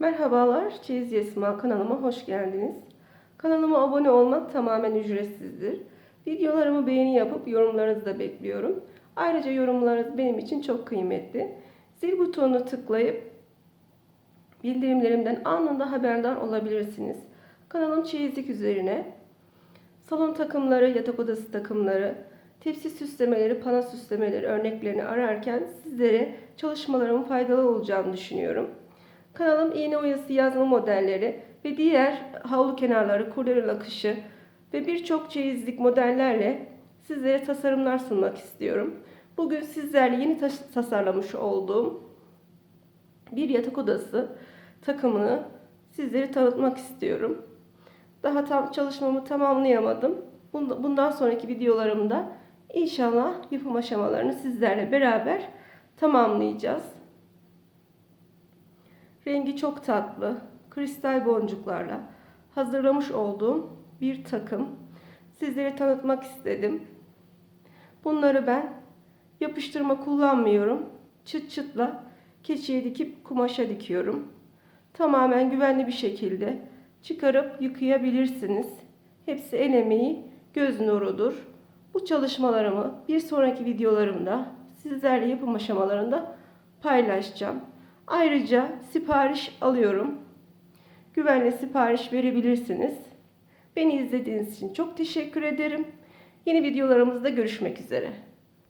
Merhabalar, Çeyiz Yesma kanalıma hoş geldiniz. Kanalıma abone olmak tamamen ücretsizdir. Videolarımı beğeni yapıp yorumlarınızı da bekliyorum. Ayrıca yorumlarınız benim için çok kıymetli. Zil butonunu tıklayıp bildirimlerimden anında haberdar olabilirsiniz. Kanalım çeyizlik üzerine salon takımları, yatak odası takımları, tepsi süslemeleri, pano süslemeleri örneklerini ararken sizlere çalışmalarımın faydalı olacağını düşünüyorum. Kanalım iğne oyası yazma modelleri ve diğer havlu kenarları, kurdele akışı ve birçok çeyizlik modellerle sizlere tasarımlar sunmak istiyorum. Bugün sizlerle yeni tas- tasarlamış olduğum bir yatak odası takımını sizlere tanıtmak istiyorum. Daha tam çalışmamı tamamlayamadım. Bunda- Bundan sonraki videolarımda inşallah yapım aşamalarını sizlerle beraber tamamlayacağız. Rengi çok tatlı, kristal boncuklarla hazırlamış olduğum bir takım. Sizlere tanıtmak istedim. Bunları ben yapıştırma kullanmıyorum. Çıt çıtla keçiye dikip kumaşa dikiyorum. Tamamen güvenli bir şekilde çıkarıp yıkayabilirsiniz. Hepsi el emeği, göz nurudur. Bu çalışmalarımı bir sonraki videolarımda sizlerle yapım aşamalarında paylaşacağım. Ayrıca sipariş alıyorum. Güvenle sipariş verebilirsiniz. Beni izlediğiniz için çok teşekkür ederim. Yeni videolarımızda görüşmek üzere.